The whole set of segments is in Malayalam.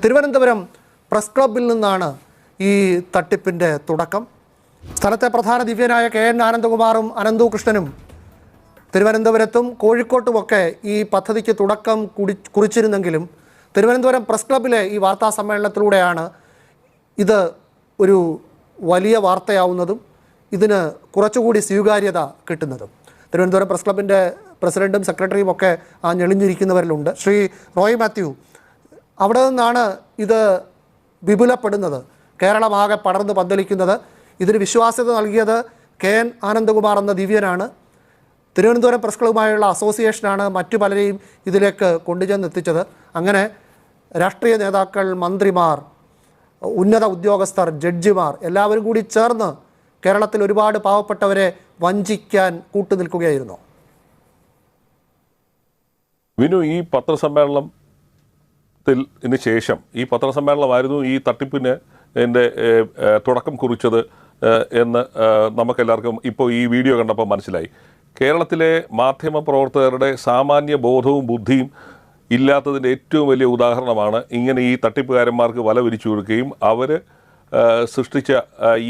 തിരുവനന്തപുരം പ്രസ് ക്ലബിൽ നിന്നാണ് ഈ തട്ടിപ്പിന്റെ തുടക്കം. സ്ഥലത്തെ പ്രധാന ദിവ്യനായ കെ എൻ ആനന്ദകുമാറും അനന്തു കൃഷ്ണനും തിരുവനന്തപുരത്തും കോഴിക്കോട്ടുമൊക്കെ ഈ പദ്ധതിക്ക് തുടക്കം കുടി കുറിച്ചിരുന്നെങ്കിലും തിരുവനന്തപുരം പ്രസ് ക്ലബിലെ ഈ വാർത്താ സമ്മേളനത്തിലൂടെയാണ് ഇത് ഒരു വലിയ വാർത്തയാവുന്നതും ഇതിന് കുറച്ചുകൂടി സ്വീകാര്യത കിട്ടുന്നതും. തിരുവനന്തപുരം പ്രസ് ക്ലബിന്റെ പ്രസിഡന്റും സെക്രട്ടറിയും ഒക്കെ ആ ഞെളിഞ്ഞിരിക്കുന്നവരിലുണ്ട്. ശ്രീ റോയ് മാത്യു അവിടെ നിന്നാണ് ഇത് വിപുലപ്പെടുന്നത്. കേരളമാകെ പടർന്ന് പന്തലിക്കുന്നത്. ഇതിന് വിശ്വാസ്യത നൽകിയത് കെ എൻ ആനന്ദകുമാർ എന്ന ദിവ്യനാണ്. തിരുവനന്തപുരം പ്രസ് ക്ലബ്ബുമായുള്ള അസോസിയേഷനാണ് മറ്റു പലരെയും ഇതിലേക്ക് കൊണ്ടുചെന്നെത്തിച്ചത്. അങ്ങനെ രാഷ്ട്രീയ നേതാക്കൾ മന്ത്രിമാർ ഉന്നത ഉദ്യോഗസ്ഥർ ജഡ്ജിമാർ എല്ലാവരും കൂടി ചേർന്ന് കേരളത്തിൽ ഒരുപാട് പാവപ്പെട്ടവരെ വഞ്ചിക്കാൻ കൂട്ടുനിൽക്കുകയായിരുന്നു. വിനു ഈ പത്രസമ്മേളനത്തിൽ ഇതിന് ശേഷം ഈ പത്രസമ്മേളനമായിരുന്നു ഈ തട്ടിപ്പിന് എന്റെ തുടക്കം കുറിച്ചത് എന്ന് നമുക്കെല്ലാവർക്കും ഇപ്പോൾ ഈ വീഡിയോ കണ്ടപ്പോൾ മനസ്സിലായി. കേരളത്തിലെ മാധ്യമ പ്രവർത്തകരുടെ സാമാന്യ ബോധവും ബുദ്ധിയും ഇല്ലാത്തതിന്റെ ഏറ്റവും വലിയ ഉദാഹരണമാണ് ഇങ്ങനെ ഈ തട്ടിപ്പുകാരന്മാർക്ക് വല വിരിച്ചു കൊടുക്കുകയും അവർ സൃഷ്ടിച്ച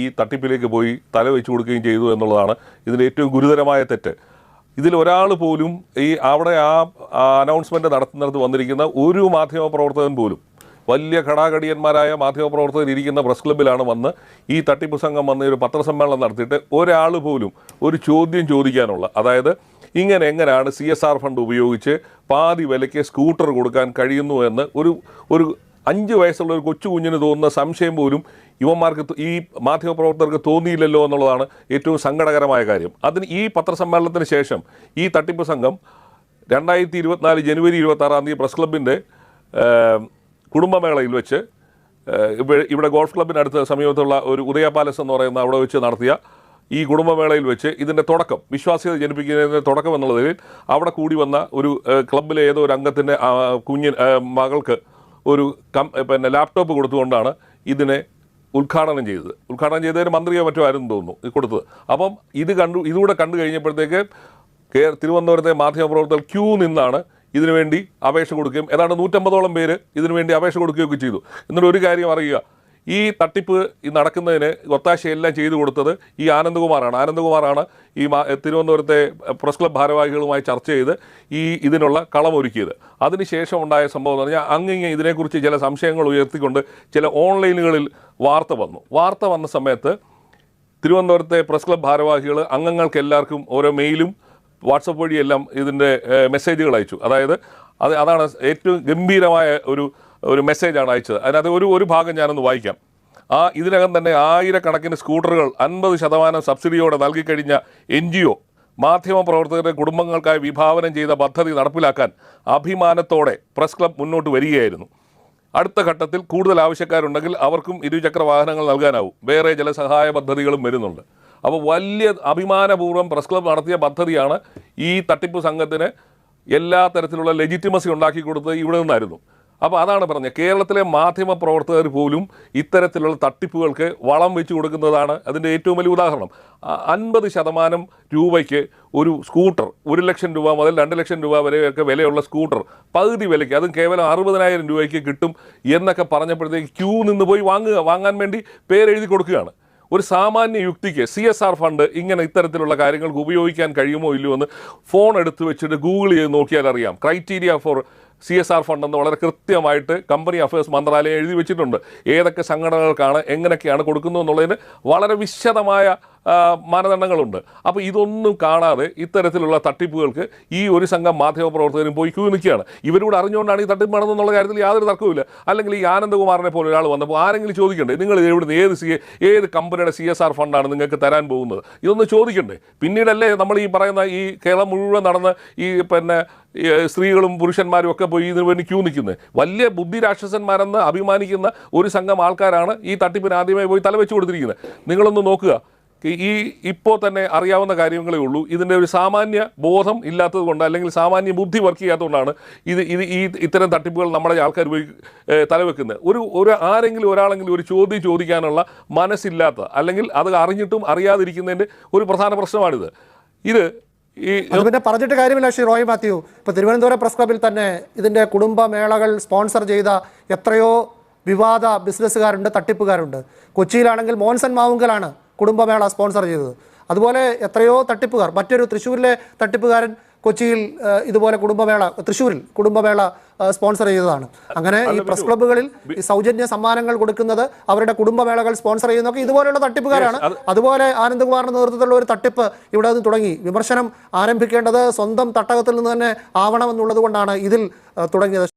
ഈ തട്ടിപ്പിലേക്ക് പോയി തല വെച്ചു കൊടുക്കുകയും ചെയ്തു എന്നുള്ളതാണ് ഇതിന്റെ ഏറ്റവും ഗുരുതരമായ തെറ്റ്. ഇതിൽ ഒരാൾ പോലും ഈ അവിടെ ആ അനൗൺസ്മെന്റ് നടത്തുന്നിടത്ത് വന്നിരിക്കുന്ന ഒരു മാധ്യമ പ്രവർത്തകൻ പോലും വലിയ ഘടാഘടിയന്മാരായ മാധ്യമ പ്രവർത്തകർ ഇരിക്കുന്ന പ്രസ് ക്ലബ്ബിലാണ് വന്ന് ഈ തട്ടിപ്പ് സംഘം വന്ന് ഒരു പത്രസമ്മേളനം നടത്തിയിട്ട് ഒരാൾ പോലും ഒരു ചോദ്യം ചോദിക്കാനുള്ള അതായത് ഇങ്ങനെ എങ്ങനെയാണ് സി എസ് ആർ ഫണ്ട് ഉപയോഗിച്ച് പാതി വിലയ്ക്ക് സ്കൂട്ടർ കൊടുക്കാൻ കഴിയുന്നു എന്ന് ഒരു ഒരു അഞ്ച് വയസ്സുള്ള ഒരു കൊച്ചു കുഞ്ഞിന് തോന്നുന്ന സംശയം പോലും യുവന്മാർക്ക് ഈ മാധ്യമപ്രവർത്തകർക്ക് തോന്നിയില്ലല്ലോ എന്നുള്ളതാണ് ഏറ്റവും സങ്കടകരമായ കാര്യം. അതിന് ഈ പത്രസമ്മേളനത്തിന് ശേഷം ഈ തട്ടിപ്പ് സംഘം രണ്ടായിരത്തി ഇരുപത്തിനാല് ജനുവരി ഇരുപത്തി ആറാം തീയതി പ്രസ് ക്ലബിന്റെ കുടുംബമേളയിൽ വെച്ച് ഇവിടെ- ഗോൾഫ് ക്ലബിനടുത്ത് സമീപത്തുള്ള ഒരു ഉദയ പാലസ് എന്ന് പറയുന്ന അവിടെ വെച്ച് നടത്തിയ ഈ കുടുംബമേളയിൽ വെച്ച് ഇതിന്റെ തുടക്കം വിശ്വാസ്യത ജനിപ്പിക്കുന്നതിന്റെ തുടക്കം എന്നുള്ളതിൽ അവിടെ കൂടി വന്ന ഒരു ക്ലബിലെ ഏതോ ഒരു അംഗത്തിന്റെ കുഞ്ഞിൻ മകൾക്ക് ഒരു കം പിന്നെ ലാപ്ടോപ്പ് കൊടുത്തുകൊണ്ടാണ് ഇതിനെ ഉദ്ഘാടനം ചെയ്തത്. ഉദ്ഘാടനം ചെയ്തതിന് മന്ത്രിയോ മറ്റോ ആയിരുന്നു തോന്നുന്നു കൊടുത്തത്. അപ്പം ഇത് കണ്ടു ഇതുകൂടെ കണ്ടു കഴിഞ്ഞപ്പോഴത്തേക്ക് കേ തിരുവനന്തപുരത്തെ മാധ്യമപ്രവർത്തകർ ക്യൂ നിന്നാണ് ഇതിനുവേണ്ടി അപേക്ഷ കൊടുക്കുകയും ഏതാണ്ട് നൂറ്റമ്പതോളം പേര് ഇതിനുവേണ്ടി അപേക്ഷ കൊടുക്കുകയൊക്കെ ചെയ്തു. എന്നിട്ട് ഒരു കാര്യം അറിയുക ഈ തട്ടിപ്പ് നടക്കുന്നതിന് ഒത്താശയെല്ലാം ചെയ്തു കൊടുത്തത് ഈ ആനന്ദകുമാറാണ്. ആനന്ദകുമാറാണ് ഈ തിരുവനന്തപുരത്തെ പ്രസ് ക്ലബ് ഭാരവാഹികളുമായി ചർച്ച ചെയ്ത് ഈ ഇതിനുള്ള കളമൊരുക്കിയത്. അതിനുശേഷം ഉണ്ടായ സംഭവം എന്ന് പറഞ്ഞാൽ അങ്ങിങ്ങ് ഇതിനെക്കുറിച്ച് ചില സംശയങ്ങൾ ഉയർത്തിക്കൊണ്ട് ചില ഓൺലൈനുകളിൽ വാർത്ത വന്നു. വാർത്ത വന്ന സമയത്ത് തിരുവനന്തപുരത്തെ പ്രസ് ക്ലബ് ഭാരവാഹികൾ അംഗങ്ങൾക്ക് എല്ലാവർക്കും ഓരോ മെയിലും വാട്സപ്പ് വഴിയെല്ലാം ഇതിന്റെ മെസ്സേജുകൾ അയച്ചു. അതായത് അത് അതാണ് ഏറ്റവും ഗംഭീരമായ ഒരു ഒരു മെസ്സേജാണ് അയച്ചത്. അതിനകത്ത് ഒരു ഒരു ഭാഗം ഞാനൊന്ന് വായിക്കാം. ആ ഇതിനകം തന്നെ ആയിരക്കണക്കിന് സ്കൂട്ടറുകൾ അൻപത് ശതമാനം സബ്സിഡിയോടെ നൽകിക്കഴിഞ്ഞ എൻ ജി ഒ മാധ്യമപ്രവർത്തകരുടെ കുടുംബങ്ങൾക്കായി വിഭാവനം ചെയ്ത പദ്ധതി നടപ്പിലാക്കാൻ അഭിമാനത്തോടെ പ്രസ് ക്ലബ് മുന്നോട്ട് വരികയായിരുന്നു. അടുത്ത ഘട്ടത്തിൽ കൂടുതൽ ആവശ്യക്കാരുണ്ടെങ്കിൽ അവർക്കും ഇരുചക്ര വാഹനങ്ങൾ നൽകാനാവും. വേറെ ചില സഹായ പദ്ധതികളും വരുന്നുണ്ട്. അപ്പോൾ വലിയ അഭിമാനപൂർവം പ്രസ് ക്ലബ് നടത്തിയ പദ്ധതിയാണ് ഈ തട്ടിപ്പ് സംഘത്തിന് എല്ലാ തരത്തിലുള്ള ലെജിറ്റിമസി ഉണ്ടാക്കി കൊടുത്തത് ഇവിടെ നിന്നായിരുന്നു. അപ്പോൾ അതാണ് പറഞ്ഞത്. കേരളത്തിലെ മാധ്യമ പ്രവർത്തകർ പോലും ഇത്തരത്തിലുള്ള തട്ടിപ്പുകൾക്ക് വളം വെച്ച് കൊടുക്കുന്നതാണ് അതിന്റെ ഏറ്റവും വലിയ ഉദാഹരണം. അൻപത് ശതമാനം രൂപയ്ക്ക് ഒരു സ്കൂട്ടർ ഒരു ലക്ഷം രൂപ മുതൽ രണ്ട് ലക്ഷം രൂപ വരെയൊക്കെ വിലയുള്ള സ്കൂട്ടർ പകുതി വിലയ്ക്ക് അതും കേവലം അറുപതിനായിരം രൂപയ്ക്ക് കിട്ടും എന്നൊക്കെ പറഞ്ഞപ്പോഴത്തേക്ക് ക്യൂ നിന്ന് പോയി വാങ്ങുക വാങ്ങാൻ വേണ്ടി പേരെഴുതി കൊടുക്കുകയാണ്. ഒരു സാമാന്യ യുക്തിക്ക് സി എസ് ആർ ഫണ്ട് ഇങ്ങനെ ഇത്തരത്തിലുള്ള കാര്യങ്ങൾക്ക് ഉപയോഗിക്കാൻ കഴിയുമോ ഇല്ലയോ എന്ന് ഫോൺ എടുത്ത് വെച്ചിട്ട് ഗൂഗിൾ ചെയ്ത് നോക്കിയാൽ അറിയാം. Criteria for C S R fund എന്ന് വളരെ കൃത്യമായിട്ട് കമ്പനി അഫയേഴ്സ് മന്ത്രാലയം എഴുതി വെച്ചിട്ടുണ്ട്. ഏതൊക്കെ സംഘടനകൾക്കാണ് എങ്ങനെയൊക്കെയാണ് കൊടുക്കുന്നത് എന്നുള്ളതിന് വളരെ വിശദമായ മാനദണ്ഡങ്ങളുണ്ട്. അപ്പോൾ ഇതൊന്നും കാണാതെ ഇത്തരത്തിലുള്ള തട്ടിപ്പുകൾക്ക് ഈ ഒരു സംഘം മാധ്യമപ്രവർത്തകരും പോയി ക്യൂ നിൽക്കുകയാണ്. ഇവരോട് അറിഞ്ഞുകൊണ്ടാണ് ഈ തട്ടിപ്പ് നടന്നെന്നുള്ള കാര്യത്തിൽ യാതൊരു തർക്കവുമില്ല. അല്ലെങ്കിൽ ഈ ആനന്ദകുമാറിനെ പോലെ ഒരാൾ വന്നപ്പോൾ ആരെങ്കിലും ചോദിക്കണ്ടേ? നിങ്ങൾ എവിടുന്ന് ഏത് സി ഏത് കമ്പനിയുടെ സി എസ് ആർ ഫണ്ടാണ് നിങ്ങൾക്ക് തരാൻ പോകുന്നത്? ഇതൊന്ന് ചോദിക്കണ്ടേ? പിന്നീടല്ലേ നമ്മൾ ഈ പറയുന്ന ഈ കേരളം മുഴുവൻ നടന്ന് ഈ പിന്നെ സ്ത്രീകളും പുരുഷന്മാരും ഒക്കെ പോയി ഇതിനു വേണ്ടി ക്യൂ നിൽക്കുന്നത്. വലിയ ബുദ്ധി രാക്ഷസന്മാരെന്ന് അഭിമാനിക്കുന്ന ഒരു സംഘം ആൾക്കാരാണ് ഈ തട്ടിപ്പിന് ആദ്യമായി പോയി തലവെച്ച് കൊടുത്തിരിക്കുന്നത്. നിങ്ങളൊന്ന് നോക്കുക. ഈ- ഇപ്പോൾ തന്നെ അറിയാവുന്ന കാര്യങ്ങളേ ഉള്ളൂ. ഇതിന്റെ ഒരു സാമാന്യ ബോധം ഇല്ലാത്തത് കൊണ്ട് അല്ലെങ്കിൽ സാമാന്യ ബുദ്ധി വർക്ക് ചെയ്യാത്തതുകൊണ്ടാണ് ഇത് ഇത് ഈ ഇത്തരം തട്ടിപ്പുകൾ നമ്മുടെ ആൾക്കാർ പോയി തലവെക്കുന്നത്. ഒരു ഒരു ആരെങ്കിലും ഒരാളെങ്കിലും ഒരു ചോദ്യം ചോദിക്കാനുള്ള മനസ്സില്ലാത്ത അല്ലെങ്കിൽ അത് അറിഞ്ഞിട്ടും അറിയാതിരിക്കുന്നതിന്റെ ഒരു പ്രധാന പ്രശ്നമാണിത്. ഇത് ഈ പിന്നെ പറഞ്ഞിട്ട് കാര്യമില്ല ശ്രീ റോയ് മാത്യു. ഇപ്പോൾ തിരുവനന്തപുരം പ്രസ് ക്ലബിൽ തന്നെ ഇതിന്റെ കുടുംബമേളകൾ സ്പോൺസർ ചെയ്ത എത്രയോ വിവാദ ബിസിനസ്സുകാരുണ്ട് തട്ടിപ്പുകാരുണ്ട്. കൊച്ചിയിലാണെങ്കിൽ മോൻസൺ മാവുങ്കലാണ് കുടുംബമേള സ്പോൺസർ ചെയ്തത്. അതുപോലെ എത്രയോ തട്ടിപ്പുകാർ മറ്റൊരു തൃശ്ശൂരിലെ തട്ടിപ്പുകാരൻ കൊച്ചിയിൽ ഇതുപോലെ കുടുംബമേള തൃശ്ശൂരിൽ കുടുംബമേള സ്പോൺസർ ചെയ്തതാണ്. അങ്ങനെ ഈ പ്രസ് ക്ലബ്ബുകളിൽ ഈ സൗജന്യ സമ്മാനങ്ങൾ കൊടുക്കുന്നത് അവരുടെ കുടുംബമേളകൾ സ്പോൺസർ ചെയ്യുന്നതൊക്കെ ഇതുപോലെയുള്ള തട്ടിപ്പുകാരാണ്. അതുപോലെ ആനന്ദകുമാറിന്റെ നേതൃത്വത്തിലുള്ള ഒരു തട്ടിപ്പ് ഇവിടെ നിന്ന് തുടങ്ങി. വിമർശനം ആരംഭിക്കേണ്ടത് സ്വന്തം തട്ടകത്തിൽ നിന്ന് തന്നെ ആവണമെന്നുള്ളത് കൊണ്ടാണ് ഇതിൽ തുടങ്ങിയത്.